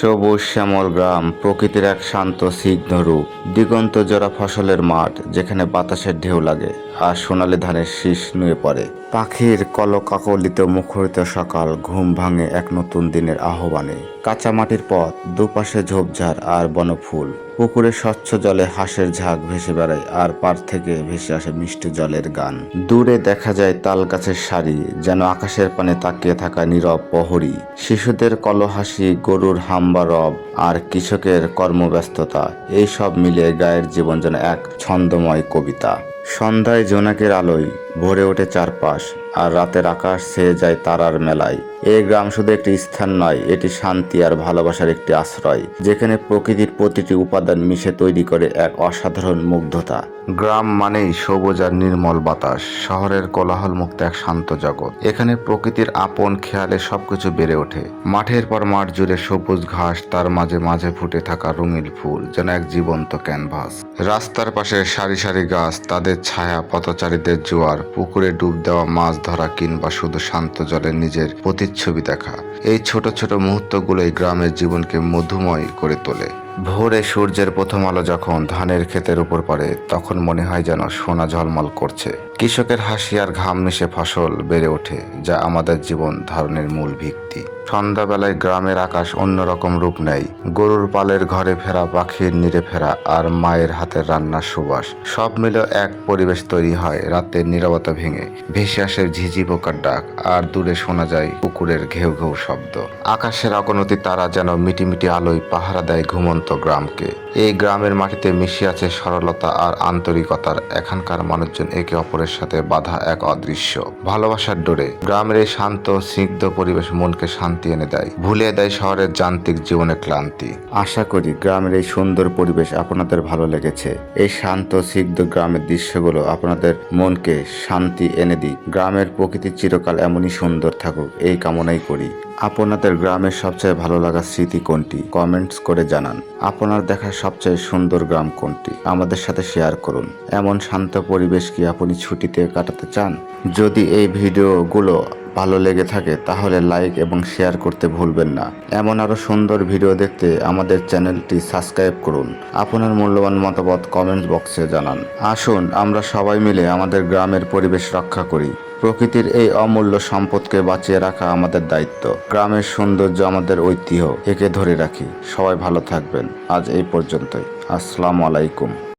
সবুজ শ্যামল গ্রাম প্রকৃতির এক শান্ত সিগ্ন রূপ। দিগন্ত জোড়া ফসলের মাঠ, যেখানে বাতাসের ঢেউ লাগে, আর সোনালি ধানের শীষ নুয়ে পড়ে। পাখির কলকাকলিত মুখরিত সকাল ঘুম ভাঙে এক নতুন দিনের আহ্বানে। কাঁচা মাটির পথ, দুপাশে ঝোপঝাড় আর বনফুল। পুকুরে স্বচ্ছ জলে হাঁসের ঝাঁক ভেসে বেড়ায় আর পার থেকে ভেসে আসে মিষ্টি জলের গান। দূরে দেখা যায় তাল গাছের সারি, যেন আকাশের পানে তাকিয়ে থাকা নীরব প্রহরী। শিশুদের কলহাসি, গরুর হাম্বা রব আর কৃষকের কর্মব্যস্ততা, এই সব মিলিয়ে গায়ের জীবন যেন এক ছন্দময় কবিতা। সন্ধ্যায় জোনাকের আলোয় ভরে ওঠে চারপাশ, আর রাতের আকাশ ছেয়ে যায় তারার মেলায়। এই গ্রাম শুধু একটি স্থান নয়, এটি শান্তি আর ভালোবাসার একটি আশ্রয়, যেখানে প্রকৃতির প্রতিটি উপাদান মিশে তৈরি করে এক অসাধারণ মুগ্ধতা। গ্রাম মানেই সবুজ আর নির্মল বাতাস, শহরের কোলাহল মুক্ত এক শান্ত জগৎ। এখানে প্রকৃতির আপন খেয়ালে সবকিছু বেড়ে ওঠে। মাঠের পর মাঠ জুড়ে সবুজ ঘাস, তার মাঝে মাঝে ফুটে থাকা রঙিন ফুল, যেন এক জীবন্ত ক্যানভাস। রাস্তার পাশে সারি সারি গাছ, তাদের ছায়া, পথচারীদের জোয়ার পুকুরে ডুব দেওয়া মাছ ধরা কিংবা শুধু শান্ত জলে নিজের প্রতিচ্ছবি দেখা, এই ছোট ছোট মুহূর্তগুলোই গ্রামের জীবনকে মধুময় করে তোলে। ভোরে সূর্যের প্রথম আলো যখন ধানের ক্ষেতের উপর পড়ে, তখন মনে হয় যেন সোনা ঝলমল করছে। কৃষকের হাসি আর ঘাম মিশে ফসল বেড়ে ওঠে, যা আমাদের জীবন ধারণের মূল ভিত্তি। সন্ধ্যাবেলায় গ্রামের আকাশ অন্যরকম রূপ নেয়। গরুর পালের ঘরে ফেরা, পাখির নিরে ফেরা আর মায়ের হাতের রান্নার সুবাস। সব মিলে এক পরিবেশ তৈরি হয় রাতের নীরবতা ভেঙে। ভেসে আসে ঝিঝি পোকার ডাক আর দূরে শোনা যায় পুকুরের ঘেউ ঘেউ শব্দ। আকাশের অগনতি তারা যেন মিটিমিটি আলোয় পাহারা দেয় ঘুমন্ত গ্রামকে। এই গ্রামের মাটিতে মিশে আছে সরলতা আর আন্তরিকতার। এখানকার মানুষজন একে অপরের সাথে বাধা এক অদৃশ্য। ভালোবাসার ডোরে গ্রামের এই শান্ত, স্নিগ্ধ পরিবেশ মনকে শান্তি এনে দেয়, ভুলিয়ে দেয় শহরের যান্ত্রিক জীবনে ক্লান্তি। আশা করি গ্রামের এই সুন্দর পরিবেশ আপনাদের ভালো লেগেছে। এই শান্ত সিগ্ধ গ্রামের দৃশ্যগুলো আপনাদের মনকে শান্তি এনে দিই গ্রামের প্রকৃতি চিরকাল এমনই সুন্দর থাকুক, এই কামনাই করি। আপনাদের গ্রামের সবচেয়ে ভালো লাগা স্মৃতি কোনটি? কমেন্টস করে জানান। আপনার দেখা সবচেয়ে সুন্দর গ্রাম কোনটি? আমাদের সাথে শেয়ার করুন। এমন শান্ত পরিবেশ কি আপনি ছুটিতে কাটাতে চান? যদি এই ভিডিওগুলো ভালো লেগে থাকে, তাহলে লাইক এবং শেয়ার করতে ভুলবেন না। এমন আরও সুন্দর ভিডিও দেখতে আমাদের চ্যানেলটি সাবস্ক্রাইব করুন। আপনার মূল্যবান মতামত কমেন্ট বক্সে জানান। আসুন, আমরা সবাই মিলে আমাদের গ্রামের পরিবেশ রক্ষা করি। প্রকৃতির এই অমূল্য সম্পদকে বাঁচিয়ে রাখা আমাদের দায়িত্ব। গ্রামের সৌন্দর্য আমাদের ঐতিহ্য। একে ধরে রাখি। সবাই ভালো থাকবেন। আজ এই পর্যন্তই। আসসালামু আলাইকুম।